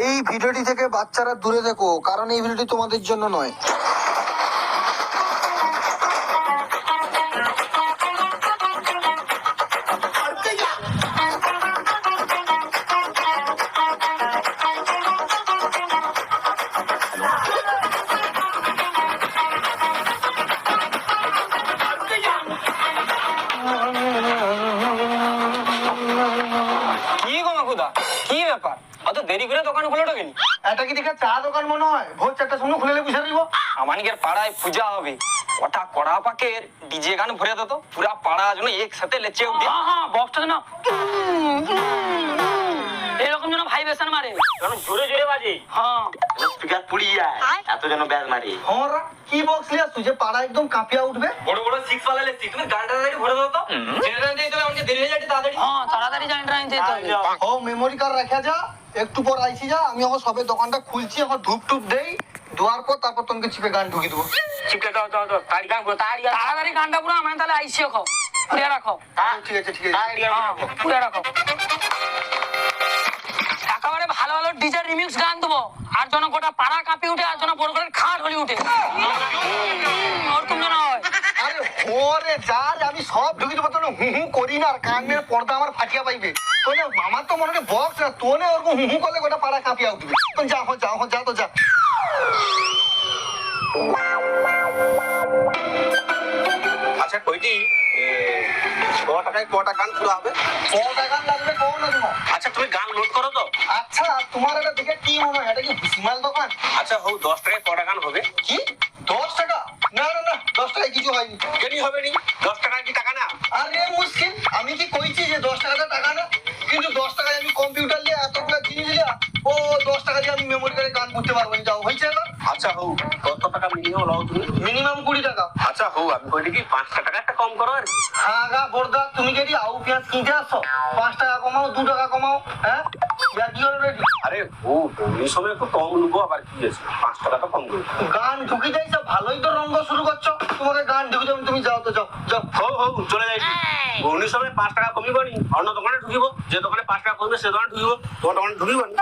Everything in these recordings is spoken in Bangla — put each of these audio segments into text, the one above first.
এই ভিডিওটি থেকে বাচ্চারা দূরে দেখো কারণ এই ভিডিওটি তোমাদের জন্য নয়। কি ব্যাপার? অত দেরি করে দোকান খুলে গেলি এটা কি দেখে চা দোকান মনে হয়? ভোর চারটার সময় খুলে বুঝে নিব আমানিকের পাড়ায় পূজা হবে। ওটা কড়া পাকের ডিজে গান ভরে দিত পুরা পাড়া যেন একসাথে লেচে উঠে। হ্যাঁ হ্যাঁ বক্সটা যেন ভাইব্রেশন মারে। যেন জোরে জোরে বাজে। হ্যাঁ। স্পিকার পুড়িয়ে যায় এত যেন ব্যাস মারি। হরা কি বক্স লিয়া তুই যে পাড়া একদম কাঁপিয়া উঠবে। বড় বড় সিক্স ওয়ালা লেচি তুমি গানটা তাড়াতাড়ি ভরে দাও তো। জেনারেল দিতে হবে আমাকে দেরি হয়ে যাচ্ছে তাড়াতাড়ি। হ্যাঁ তাড়াতাড়ি জানি জানি যেতে হবে ও মেমোরি কার্ড রাখা যা। একটু পর আইসি যা। আমি এখন সবে দোকানটা খুলছি এখন ধূপ টুপ দেই। দেওয়ার পর তারপর তোমাকে চিপে গান ঢুকি দেবো। চিপকে দাও দাও দাও। তাড়ি গান তাড়ি গান তাড়াতাড়ি গানটা পুরো আমার তাহলে আইসি রাখো পুড়ে রাখো। ঠিক আছে ঠিক আছে। তাড়ি গান হ্যাঁ রাখো। ডিজে রিমিক্স গান দেবো। আর যেন গোটা পাড়া কাঁপি উঠে আর যেন বড় করে খাট হলি উঠে। ওরকম যেন হয়। আরে ওরে যা রে, আমি সব ঢুকি দেবো। তোর হু হু করি না আর কানের পর্দা আমার ফাটিয়া পাইবে। তোনে আমার তো মনে হয় বক্স না তোনে ওরকম হু হু করলে গোটা পাড়া কাঁপিয়া উঠবে। তো যা হো যা হো যা তো যা। আচ্ছা কইটি ক টাকায় কটা গান পুরো হবে? কটা গান লাগবে না আচ্ছা তুমি গান লোড করো তো। তোমার এটা দেখে কি মনে হয়? এটা কি ভুসিমাল দোকান? আচ্ছা হোক দশ টাকায় কটা গান হবে কি? দশ টাকা? না না না দশ টাকায় কিছু হয়নি। কেনি হবে নি? দশ টাকায় কি টাকা না? আরে মুশকিল। আমি কি কইছি যে দশ টাকাটা টাকা না? কিন্তু দশ টাকায় আমি কম্পিউটার নিয়ে এতগুলো জিনিস নিয়ে ও দশ টাকা দিয়ে আমি মেমোরি কার্ডে গান করতে পারব না। যাও হয়েছে না আচ্ছা হোক কত টাকা মিনিমাম লাও তুমি? মিনিমাম কুড়ি টাকা। আচ্ছা হোক আমি কইটি কি পাঁচটা টাকা একটা কম করো আর হ্যাঁ গা বর্দা তুমি এটি আউ পেঁয়াজ কিনতে আসছো পাঁচ টাকা কমাও দু টাকা কমাও হ্যাঁ? কি অলরেডি আরে ও এই সময় একটু কম নেব আবার কি আছে? পাঁচ টাকা তো কম করব গান ঢুকি যাইছো ভালোই তো রঙ্গ শুরু করছ। তোমাকে গান ঢুকি যাবে তুমি যাও তো যাও যাও। হোক হোক চলে যাই। গৌরীর সময় পাঁচ টাকা কমিব নি? অন্য দোকানে ঢুকিব যে দোকানে পাঁচ টাকা কমবে সে দোকানে ঢুকিব তোমার দোকানে ঢুকিব নি?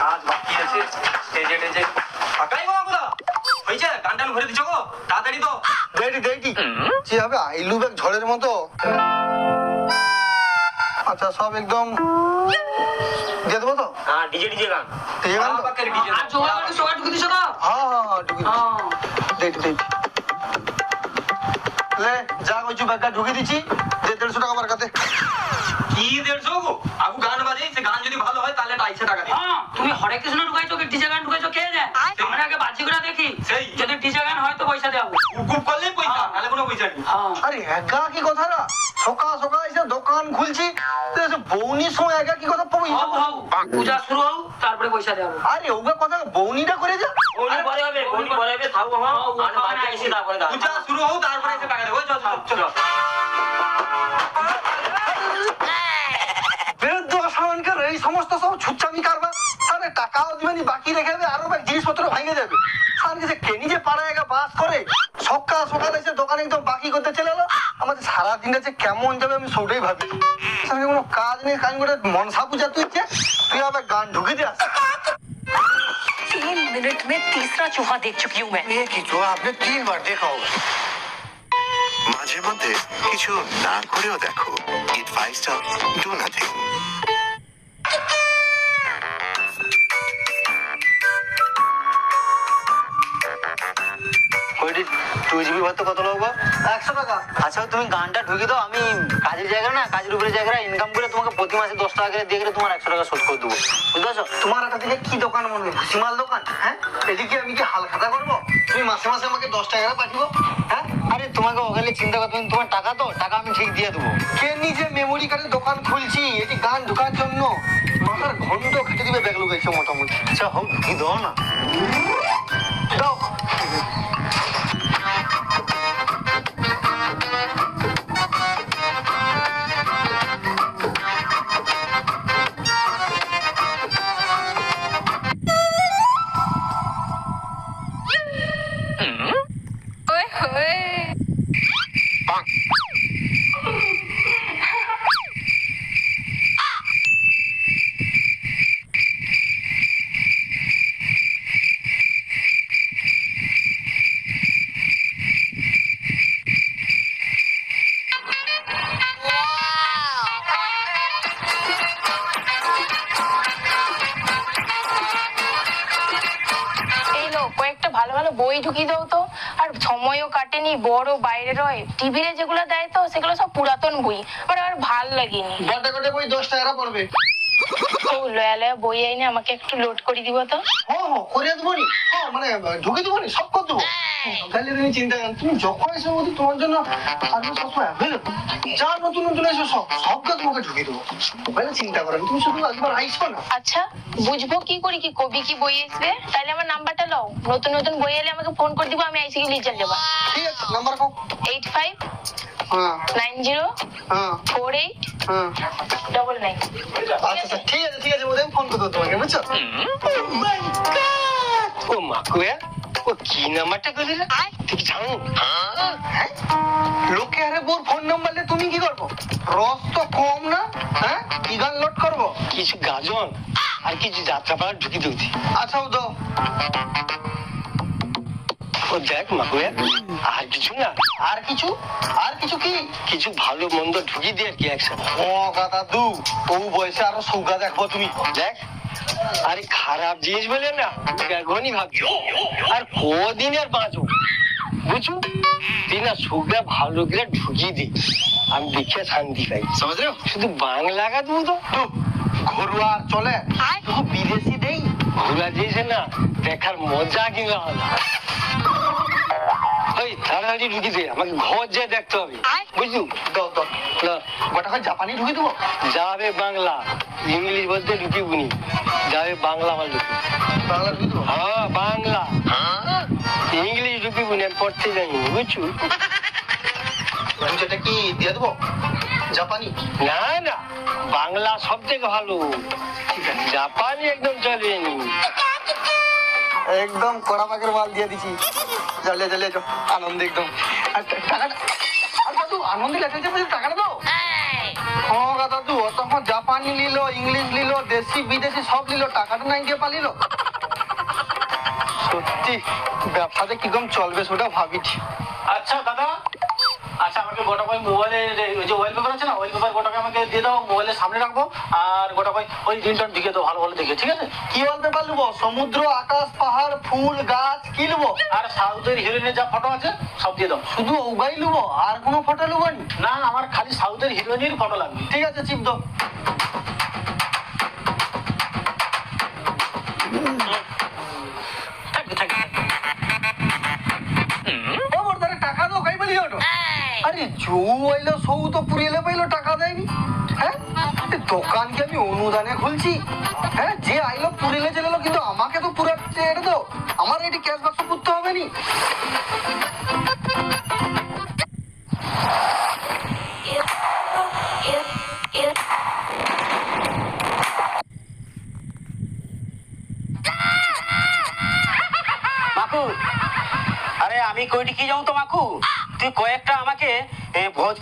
কাজ বাকি আছে স্টেজে টেজে পাকাই গো মাকুদা হয়েছে? গান টান ভরে দিছো গো? দেইটি দেইটি কি হবে? আইলু ব্যাগ ঝড়ের মতো। আচ্ছা সব একদম দিয়ে দেবো তো? হ্যাঁ ডিজে ডিজে গান। ঠিক আছে তো? আর জোগাড় করে জোগাড় ঢুকে দিছো তো হ্যাঁ হ্যাঁ হ্যাঁ ঢুকি দিচ্ছি। হ্যাঁ। দেইটি দেইটি লে যা কইছু ব্যাগটা ঢুকি দিচ্ছি। যে দেড়শো টাকা আমার কাছে। কি দেড়শো গো? আবু গান বাজে সে গান যদি ভালো হয় তাহলে আইসে টাকা দিই হ্যাঁ, তুমি হরে কৃষ্ণ ঢুকাইছো কি ডিজে গান ঢুকাইছো কে যায় আমরা আগে বাজি করে দেখি। সেই। যদি ডিজে গান হয় তো পয়সা দেবো হুকুম করলেই আরে একা কি কথা না সকাল সকাল এসে দোকান খুলছি বৌনির সময় একা কি কথা পাবো হোক হোক পূজা শুরু হোক তারপরে পয়সা দেবো। আরে ওকে কথা বৌনিটা করে যা। গৌরী পরে হবে গৌরী পরে হবে থাকব আমি বাড়ি আইসি তারপরে দাও পূজা শুরু হোক তারপরে এসে টাকা দেবো। চল চল চল বেরোদ্দ সামানকার এই সমস্ত সব ছুচ্চামি কারবার। আরে টাকাও দিবেনি বাকি রেখে দেবে আরও জিনিসপত্র ভাঙে যাবে আর যে কেনি যে পাড়ায় একা বাস করে সকাল সকাল এসে দোকান একদম বাকি করতে চলে এলো আমাদের সারা দিনটা যে কেমন যাবে আমি সেটাই ভাবি সঙ্গে কোনো কাজ নেই কাজ করে মনসা পূজা তুই যে তুই আবার গান ঢুকে দিয়ে আসছিস तीन मिनट में तीसरा चूहा देख चुकी हूँ मैं নিয়ে কিছু আপনি তিনবার দেখা হবে মাঝে মধ্যে কিছু না করেও দেখো eat five star do nothing two GB ভাত কত লাগবে? একশো টাকা। আচ্ছা তুমি গানটা ঢুকি দাও আমি কাজের জায়গা না কাজের উপরে জায়গা ইনকাম করে তোমাকে প্রতি মাসে দশ টাকা করে দিয়ে গেলে তোমার একশো টাকা শোধ করে দেবো। বুঝতে পারছ? তোমার একটা দিকে কি দোকান মনে হয়? ভুসিমাল দোকান হ্যাঁ? এদিকে আমি কি হাল খাতা করব? তুমি মাসে মাসে আমাকে দশ টাকা করে পাঠিও হ্যাঁ? আরে তোমাকে ওখানে চিন্তা করতে তোমার টাকা তো টাকা আমি ঠিক দিয়ে দেবো। কে নিজে মেমোরি কার্ডের দোকান খুলছি? এটি গান ঢোকার জন্য। মাথার ঘন্ট খেটে দিবে ব্যাগ লুকাইছে মোটামুটি। আচ্ছা হোক ঢুকি দাও না। দাও। বই ঢুকিয়ে দাও তো। আর সময়ও কাটেনি, বড় বাইরে রয়। টিভিতে যেগুলো দেয় তো, সেগুলো সব পুরাতন বই। আমার আর ভালো লাগেনি। গটে গটে বই দশ টাকা পড়বে। লয়া লয়া বই আইনে আমাকে একটু লোড করে দিব তো? হ্যাঁ হ্যাঁ করে দেবো নি। হ্যাঁ মানে ঢুকে দেবো নি সব করে দেবো। তাহলে তুমি চিন্তা করেন তুমি যখন এসে মধ্যে তোমার জন্য থাকবে সবসময় অ্যাভেলেবল যা নতুন নতুন এসে সব সবকে তোমাকে ঢুকিয়ে দেবো। তাহলে চিন্তা করেন তুমি শুধু একবার আইসো না। আচ্ছা বুঝব কি করি কি কবি কি বই আসবে তাহলে আমার নাম্বারটা লও। নতুন নতুন বই এলে আমাকে ফোন করে দিব আমি আইসি চলে যাব ঠিক আছে নাম্বার কও। Eight five nine zero four eight double nine. আচ্ছা আচ্ছা ঠিক আছে ঠিক আছে ওদের ফোন করে তোমাকে বুঝছ? ও মাকুয়া ও কি নাম্বারটা করলি রে? তুই জানো? লোকে আরে বোর ফোন নাম্বার নিয়ে তুমি কি করব? রস তো কম না? হ্যাঁ? কি গান লোড করব? কিছু গাজন আর কিছু যাত্রাপালা ঢুকি দিচ্ছি আচ্ছা দাও। দেখ মাকুয়া আর কিছু না আর কিছু? আর কিছু কি? কিছু ভালো মন্দ ঢুকি দিয়ে আর কি একসাথে। ও গাদা দু ও বয়সে আরও সৌগা দেখব তুমি। দেখ আরে খারাপ জিনিস বলে না এখনই ভাবছি? আর কদিন আর বাঁচো বুঝছ? তুই না সুখটা ভালো করে ঢুকিয়ে দি। আমি দেখে শান্তি পাই। সমাজ শুধু বাংলা গা তুমি তো। ঘরোয়া আর চলে। বিদেশি দেই। ঘোরা দিয়েছে না দেখার মজা কিন্তু আলাদা ওই ঢুকি দে আমাকে ঘর যে দেখতে হবে। বুঝলু? দাও দাও। না। জাপানি ঢুকে দেবো? যাবে বাংলা। ইংলিশ বলতে ঢুকি বুনি যাবে বাংলা বল ঢুকি বাংলা ঢুকে হ্যাঁ বাংলা। ইংলিশ ঢুকি বুনি আমি পড়তে জানি বুঝছু? আমি যেটা কি দিয়ে দেবো? জাপানি? না না। বাংলা সব থেকে ভালো জাপানি একদম চলবে নি একদম কড়া পাকের মাল দিয়ে দিছি। জ্বালিয়ে জ্বালিয়ে আনন্দ একদম। টাকাটা তখন জাপানি ইংলিশ দেশি, বিদেশি সব টাকাটা নাই সত্যি চলবে সেটা আচ্ছা দাদা। আচ্ছা আমাকে গোটা মোবাইলে যে আছে আমাকে দিয়ে দাও মোবাইলের সামনে রাখব আর গোটা কই ওই দিনটার দিকে তো ভালো ভালো দেখে ঠিক আছে? কি বলতে পারলবো? সমুদ্র আকাশ পাহাড় ফুল গাছ কি নেব আর সাউথের হিরোইনের যা ফটো আছে সব দিয়ে দাও। শুধু ওগাই নেব আর কোনো ফটো নেব না? আমার খালি সাউথের হিরোইনের ফটো লাগবে। ঠিক আছে চিপ দাও। আরে জু আইলো সৌ তো পুরিয়েলে পাইলো টাকা দেয়নি। হ্যাঁ? দোকান কি আমি অনুদানে খুলছি? হ্যাঁ যে আইলো পুরিলে চলে কিন্তু আমাকে তো পুরাচ্ছে এটা তো, আমার এটি ক্যাশ বাক্স করতে হবে নি।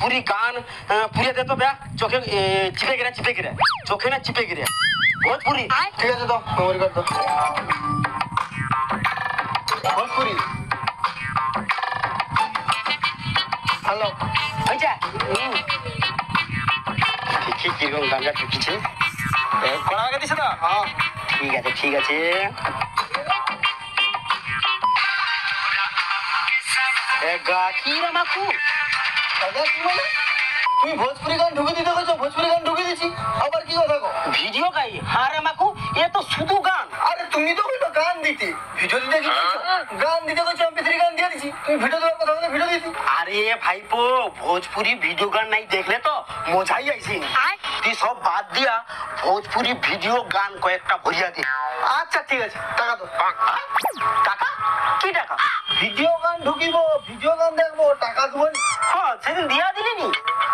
ভোজপুরি গান এ, দে তো ব্যাগ চোখে চিপে গেলে চিপে গেলে। চোখে না চিপে গেলে। ভোজপুরি। ঠিক আছে দাও মেমোরি কার্ড দাও ভোজপুরি। হ্যালো। হয়েছে? ঠিকই কীরকম গানটা ঢুকিছে কড়া আগে দিছে না হ্যাঁ। ঠিক আছে ঠিক আছে। এ, গা- কি রে মাকু? দাদা কি বলে? তুমি ভোজপুরি গান ঢুকে দিতে গেছো ভোজপুরি গান ঢুকে দিছি আবার কি কথা কো ভিডিও গাই হ্যাঁ রে মাকু এ তো শুধু গান। আরে তুমি তো বলল গান দিতে। ভিডিও দিতে কি গান দিতে গেছো এমপি থ্রি গান দিয়ে দিছি তুমি ভিডিও দেওয়ার কথা বলে ভিডিও দিতি আরে ভাইপো ভোজপুরি ভিডিও গান নাই দেখলে তো মজাই আইছি। তুই সব বাদ দিয়া ভোজপুরি ভিডিও গান কয়েকটা ভরিয়া দে। আচ্ছা ঠিক আছে টাকা দাও। টাকা? কি টাকা? ভিডিও গান ঢুকিব ভিডিও গান দেখব টাকা দেবো হ্যাঁ সেদিন দিয়া দিলি নি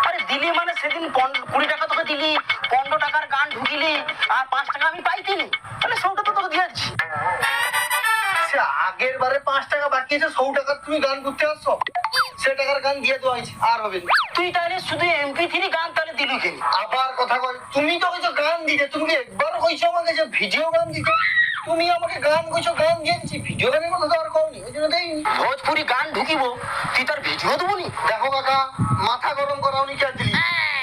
আরে দিলি মানে সেদিন কুড়ি টাকা তোকে দিলি পনেরো টাকার গান ঢুকিলি আর পাঁচ টাকা আমি পাইতিনি। তাহলে সবটা তো তোকে দিয়ে দিচ্ছি আগের বারে পাঁচ টাকা বাকি আছে সৌ টাকার তুমি গান করতে আসছো? সে টাকার গান দিয়ে দেওয়া হয়েছে আর হবে না। তুই তাহলে শুধু এমপি থ্রি গান তাহলে দিলু কেন? আবার কথা কয় তুমি তো কইছো গান দিতে তুমি কি একবার কইছো আমাকে যে ভিডিও গান দিতে। তুমি আমাকে গান কইছো গান দিচ্ছি ভিডিও গানের তো আর কওনি ওই জন্য দেইনি ভোজপুরি গান ঢুকিব তুই তার ভিডিও দেবো নি? দেখো কাকা মাথা গরম করাওনি কে দিলি?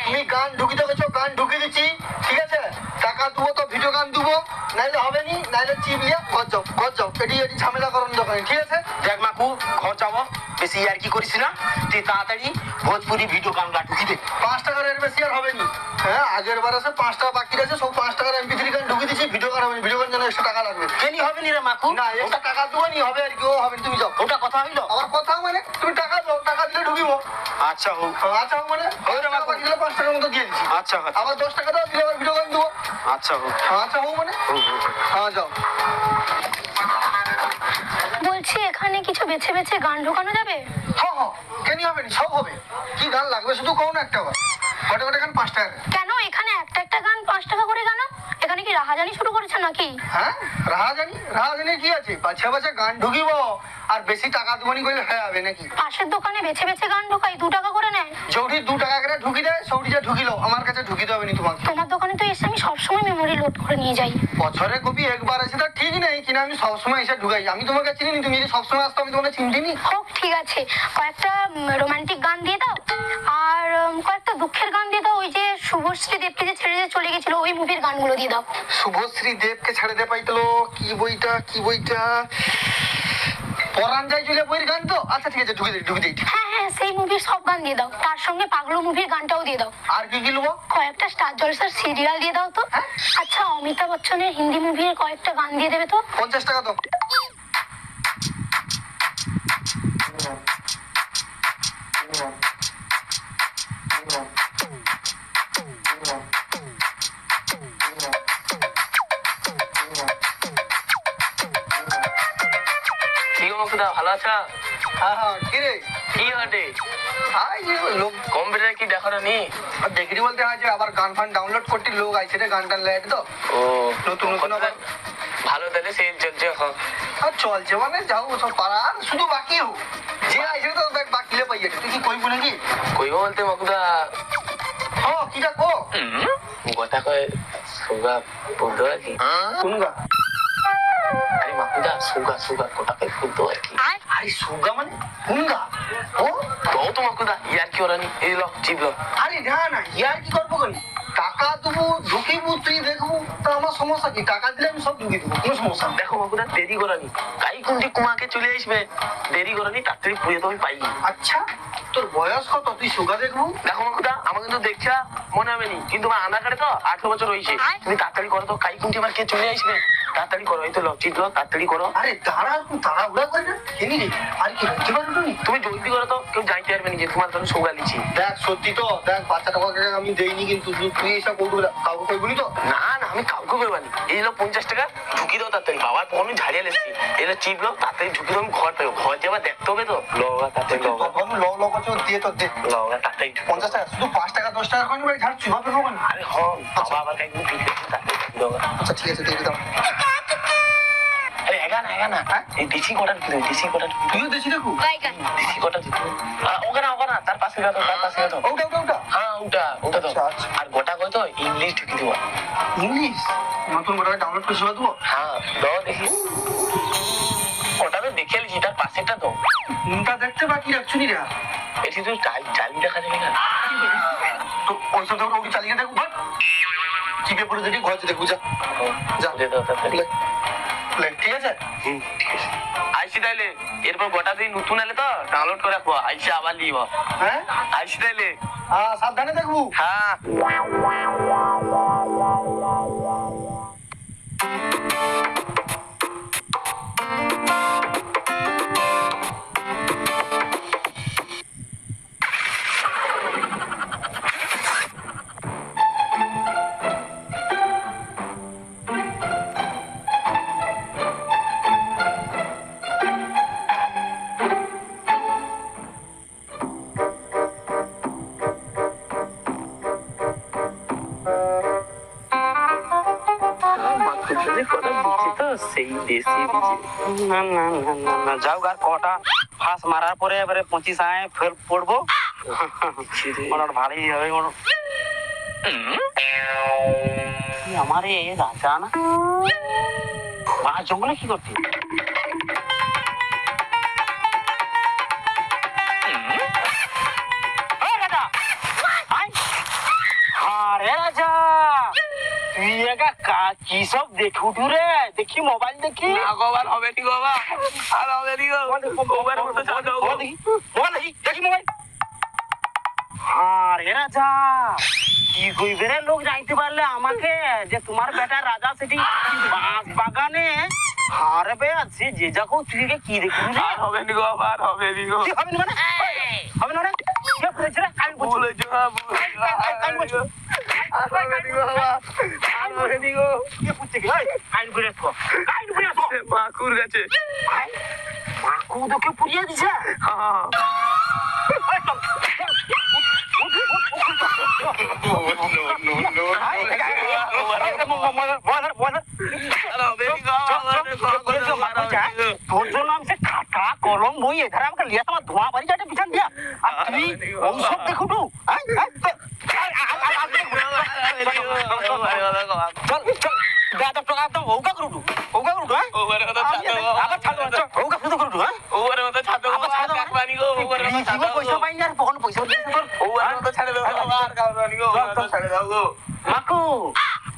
তুমি গান ঢুকিতে গেছো গান ঢুকিয়ে দিচ্ছি ঠিক আছে? টাকা দেবো তো ভিডিও গান দেবো নাইলে হবে নি নাইলে চিপ লিয়া ঘর যাও ঘর যাও। এটি এটি ঝামেলা করেন দোকানে ঠিক আছে? দেখ মাকু ঘর যাব বেশি আর কি করিস না? তুই তাড়াতাড়ি ভোজপুরি ভিডিও গানটা ঢুকি দে। পাঁচ টাকার এর বেশি আর হবে নি। হ্যাঁ আগের বার আছে পাঁচ টাকা বাকি আছে সব পাঁচ টাকার এমপি থ্রি গান ভিডিও গান হবে ভিডিও গান জন্য একশো টাকা লাগবে। কেনি হবে নি রে মাকু? না একটা টাকা দেবো নি হবে আর কি ও হবে তুমি যাও। ওটা কথা হইল? আবার কথা মানে তুমি টাকা দাও টাকা দিলে ঢুকিব। আচ্ছা হোক আচ্ছা মানে ওই টাকা বাকি দিলে পাঁচ টাকার মতো দিয়ে দিচ্ছি আচ্ছা আচ্ছা, আবার দশ টাকা দাও দিলে আবার ভিডিও গান দেবো। আচ্ছা হোক আচ্ছা হোক মানে? হ্যাঁ যাও। বলছি এখানে কিছু বেছে বেছে গান ঢোকানো যাবে? হ্যাঁ হ্যাঁ। কেন হবে না? সব হবে। কি গান লাগবে শুধু কোন একটা বার কটা কটা গান পাঁচ টাকা করে। কেন এখানে একটা একটা গান পাঁচ টাকা করে কেন এখানে কি রাহাজানি শুরু করেছে নাকি? হ্যাঁ রাহাজানি রাহাজানি কি আছে? বাচ্চা বাচ্চা গান ঢুকিব। আর বেশি টাকা দেবনি করলে হয়ে যাবে নাকি? পাশের দোকানে বেছে বেছে গান ঢোকাই দু টাকা করে নেয়। যৌটি দু টাকা করে ঢুকি দেয় সৌটিটা ঢুকিলো আমার কাছে ঢুকিতে হবে না তোমাকে। তোমার দোকানে তো এসে আমি সবসময় মেমোরি লোড করে নিয়ে যাই। বছরে কবি একবার আছে তা ঠিক নেই কিনা আমি সবসময় এসে ঢুকাই। আমি তোমাকে চিনি নি, তুমি যদি সবসময় আসতো আমি তোমাকে চিনতে নি হোক ঠিক আছে। কয়েকটা রোমান্টিক গান দিয়ে দাও। আর কয়েকটা দুঃখের গান দিয়ে দাও। ওই যে শুভশ্রী দেবকে যে ছেড়ে যে চলে গেছিল ওই মুভির গানগুলো দিয়ে দাও। শুভশ্রী দেবকে ছেড়ে দে পাইতলো কি বইটা কি বইটা? যাই চলে বইয়ের গান তো? আচ্ছা ঠিক আছে ঢুকে দিই ঢুকে দিই হ্যাঁ হ্যাঁ সেই মুভির সব গান দিয়ে দাও। তার সঙ্গে পাগলু মুভির গানটাও দিয়ে দাও। আর কি কি নেব কয়েকটা স্টার জলসার সিরিয়াল দিয়ে দাও তো। হ্যাঁ? আচ্ছা অমিতাভ বচ্চনের হিন্দি মুভির কয়েকটা গান দিয়ে দেবে তো? পঞ্চাশ টাকা তো কি মুকুদা ভালো আছো? হ্যাঁ হ্যাঁ কি রে? কি হটে আই যে লোক কম্পিউটার কি দেখো নি? দেখি বলতে হয় যে আবার গান ফান ডাউনলোড করতে লোক আইছে রে গান টান লেট তো ও নতুন নতুন আবার ভালো তাহলে সেই চলছে আর চলছে মানে যাও সব পারা। শুধু বাকি হোক যে আইছে তো দেখ বাকি লে পাইয়ে তুই কি কইবো নাকি? কইব বলতে মুকুদা। হ্যাঁ কিটা কো? গোটা কয় সুগা বলতো আর কি। কোন গা আরে মাকুদা সুগা সুগা গোটা কয় আর কি। আরে? সুগা মানে কোন ও? তো তো মাকুদা ইয়ার কি ওরানি এই লো চিপলো আরে না না ইয়ার কি করব কেন? টাকা দেবো ঢুকিবো তুই দেখব তা আমার সমস্যা কি? টাকা দিলে আমি সব ঢুকিয়ে দেবো কোনো সমস্যা দেখো মাকুদা দেরি করানি কাই কুন্টি কুমাকে চলে আসবে। দেরি করানি তাড়াতাড়ি পুড়িয়ে তো আমি পাই। আচ্ছা তোর বয়স কত? তুই সুগা দেখব? দেখো মাকুদা আমার কিন্তু দেখছা মনে হবে নি। কিন্তু আমার আধার কার্ডে তো আঠারো বছর হয়েছে তুমি তাড়াতাড়ি করো তো কাই কুন্টি আবার কে চলে আসবে? তাড়াতাড়ি করো এই তো লো চিপলো তাড়াতাড়ি করো। আরে দাঁড়া তুই তাড়াহুড়া করে না? এনি রে আর কি হতে পারব নি তুমি জলদি করো তো কেউ জানতে পারবে না যে তোমার জন্য সুগা লিছি দেখ সত্যি তো দেখ বাচ্চা টাকাকে আমি দেইনি কিন্তু তুই- এসব করবি না কাউকে কইবি তো? না না আমি কাউকে বেরবানি এই হলো পঞ্চাশ টাকা ঢুকি দাও তাড়াতাড়ি। বাবার পর আমি ঝাড়িয়ে লেছি। এলো চিপলো তাড়াতাড়ি ঢুকি দাও আমি ঘর পাবো ঘর যাবার দেখতে হবে তো। লগা তাড়াতাড়ি লগা ল। ল করছে দিয়ে তো দে। লগা তাড়াতাড়ি। পঞ্চাশ টাকা শুধু পাঁচ টাকা দশ টাকা করে ঝাড় চুবা পেবো কেন আরে হন বাবা তাড়াতাড়ি ঢুকি দাও। আচ্ছা ঠিক আছে দিয়ে দিতাম আরে এগা না এগা না এই দেশি কটা ঢুকি দেশি কটা তুইও দেখি দেখু দেশি কটা ঢুকি দাও। আ, ওগা না ওগা না তার পাশে গেতো তার পাশে গেতো ওটা ওটা ওটা। হ্যাঁ ওটা ওটা তো। আর গোটা কয় তো? ইংলিশ ঢুকি দেবো। ইংলিশ? নতুন করে ডাউনলোড করে শোনা দেবো? হ্যাঁ দাও দেখি। ওটা তো দেখে লিখি তার পাশেটা তো। কোনটা দেখতে বাকি রাখছু নি। রে এটি তো চাল চালি দেখা যাবে না চালিয়ে দেখো চিপে পড়ে দেখি ঘর দেখব যা। যা। ঠিক আছে। আইসি তাইলে এরপর গোটা দিন নতুন এলে তো ডাউনলোড করে রাখব আইসি আবার লিব হ্যাঁ? আইসি তাইলে। হ্যাঁ সাবধানে দেখব। হ্যাঁ। না না যাও আর কটা ফাঁস মারার পরে এবারে পঁচিশ আয় ফের পড়ব ওনার ভালোই হবে আমার এ রাজা না মা জঙ্গলে কি করতে তুই একা কা- কি সব দেখি রে? দেখি মোবাইল দেখি। গোবার হবে নি গোবা আর হবে নি গোবার মতো গো। মোবাইল দেখি দেখি মোবাইল আরে রাজা কি কইবে রে? লোক যাইতে পারলে আমাকে যে তোমার বেটা রাজা সেটি বাগানে আরে বে আছে যে যাকো তুই একে কি দেখি? আর হবে নি গো আর হবে নি গো। কি হবে না মানে? হবে না রে কে করেছে রে? আমি বলছি। ভুলে যা ভুলে যা কাই বলছো। মাকুর গেছে মাকু তোকে পুড়িয়ে দিছে। তোর জন্য কলম বই এধারে আমাকে লিয়ে তোমার ধোঁয়া বাড়ি যাতে পিছন দিয়া আর তুই ঔষধ দেখু তো হ্যাঁ হ্যাঁ চল চল দাদা হ্যাঁ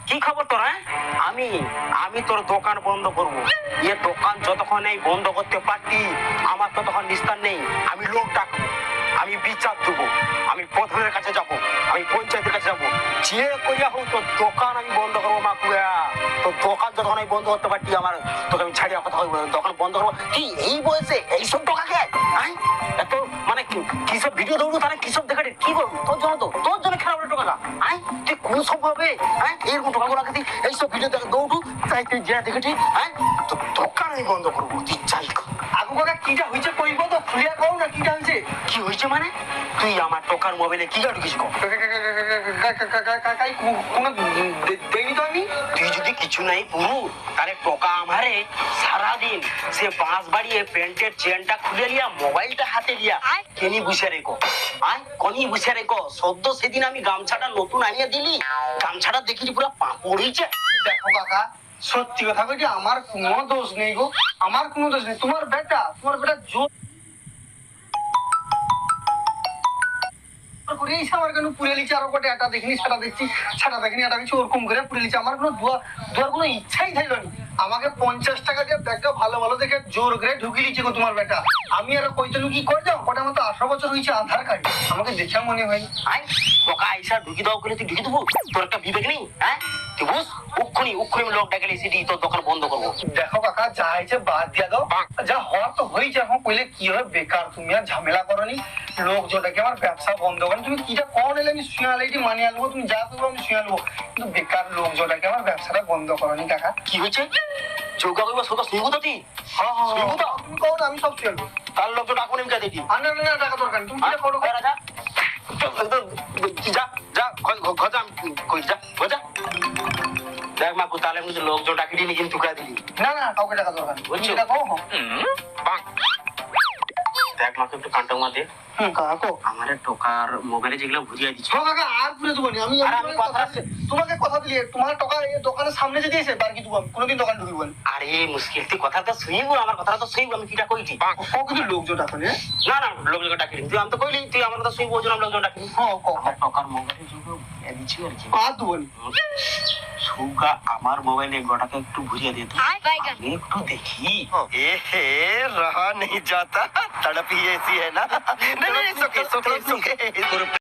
কি খবর তোর আমি আমি তোর দোকান বন্ধ করব এ দোকান যতক্ষণ এই বন্ধ করতে পারতি আমার ততক্ষণ নিস্তার নেই আমি লোক ডাকবো আমি বিচার দেবো। আমি প্রধানের কাছে যাব। যে কইয়া হোক তোর দোকান আমি বন্ধ করব মাকুয়া তোর দোকান যতক্ষণ আমি বন্ধ করতে পারতি, আমার তোকে আমি ছাড়িয়া কথা দোকান বন্ধ করব। কি, এই বয়সে? এইসব টাকাকে এত মানে কিসব ভিডিও দৌড়ো তারা কিসব দেখাটে? কি করব তোর জন্য তো, তোর জন্য খেলা বলে টাকা হ্যাঁ তুই কোন সব হবে? হ্যাঁ এরকম টাকা গুলো রাখি এইসব ভিডিও দেখে, দৌড়ু, তাই তুই যা দেখেছি হ্যাঁ তো দোকান আমি বন্ধ করব, তুই কর। আগু কাকা কিটা হয়েছে কইব তো, খুলিয়া কও না কিটা হয়েছে কি হয়েছে মানে? তুই আমার টোকার মোবাইলে কি গাড়ি কিছু কোনো দেয়নি তো আমি? তুই যদি কিছু নাই পুরু তাহলে টোকা আমারে সারাদিন সে বাঁশ বাড়িয়ে প্যান্টের চেনটা খুলে লিয়া মোবাইলটা হাতে লিয়া কেনি বুঝে রেখো। আয় কনি বুঝে রেখো। সদ্য সেদিন আমি গামছাটা নতুন আনিয়ে দিলি গামছাটা দেখি পুরো পড়িছে দেখো কাকা সত্যি কথা বলছি আমার কোনো দোষ নেই গো। আমার কোনো দোষ নেই। তোমার বেটা তোমার বেটা জোর পঞ্চাশ টাকা দিয়ে ভালো দেখে জোর করে ঢুকি লিচ্ছে তোমার বেটা। আমি আর কইতে কি করে আঠারো বছর হয়েছে, আধার কার্ড। আমাকে দেখে মনে হয়নি। আয় টোকা আইসা ঢুকি দাও করে তুই ঢুকি দেবো? তোর একটা বিবেক নেই হ্যাঁ? তুই বুঝ? উক্ষুনি উক্ষুনি লোক ডাকে এসে তোর দোকান বন্ধ করব। দেখো কাকা যা হয়েছে বাদ দিয়া দাও। যা হওয়ার তো হয়েছে এখন কইলে কি হবে? বেকার তুমি আর ঝামেলা করনি। লোক যেটাকে আমার ব্যবসা বন্ধ করেন তুমি কিটা কখন এলে আমি শুয়ে লাইটি মানিয়ে আনব তুমি যা করব আমি শুয়ে আনব। কিন্তু বেকার লোক যেটাকে আমার ব্যবসাটা বন্ধ করনি কাকা। কি হয়েছে? চৌকা কইবা সোকা? শুইবো তো তুই তো তুমি কও না আমি সব শুয়ে আনব তার লোক তো ডাকুন আমি কে দেখি আনে না টাকা দরকার তুমি কিটা করো যা যা যা খোঁজা খোঁজা দেখ মাকু তাহলে আমি লোকজন ডাকি দিলি কিন্তু টুকা দিলি না না কাউকে টাকা দরকার নেই। বুঝছ? হ্যাঁ। দেখ মাকু একটু কান্টা মা দে কাকা। আমার টোকার মোবাইলে যেগুলো ঘুরিয়ে দিচ্ছ। হ্যাঁ কাকা আর পুরে দেবো নি। আমি আরে আমি কথা- তোমাকে কথা দিলি তোমার টাকা এই দোকানের সামনে যদি এসে বারকি দেবো কোনোদিন দোকান ঢুকবো না। আরে মুশকিল তুই কথা তো শুইব আমার কথা তো শুইব আমি কিটা কইছি? ও কিন্তু লোক যেটা করে না না লোকজন ডাকি তুই আমি তো কইলি তুই আমার কথা শুইব ওজন লোকজন ডাকি হ্যাঁ আমার টোকার মোবাইলে যেগুলো ঘুরিয়ে দিচ্ছি আর কি আর দেবো নি। সুগা আমার মোবাইলে গোটাকে একটু ঘুরিয়ে দিত আমি একটু দেখি ए रहा नहीं जाता तड़प ही ऐसी है ना नहीं नहीं सुखे सुखे सुखे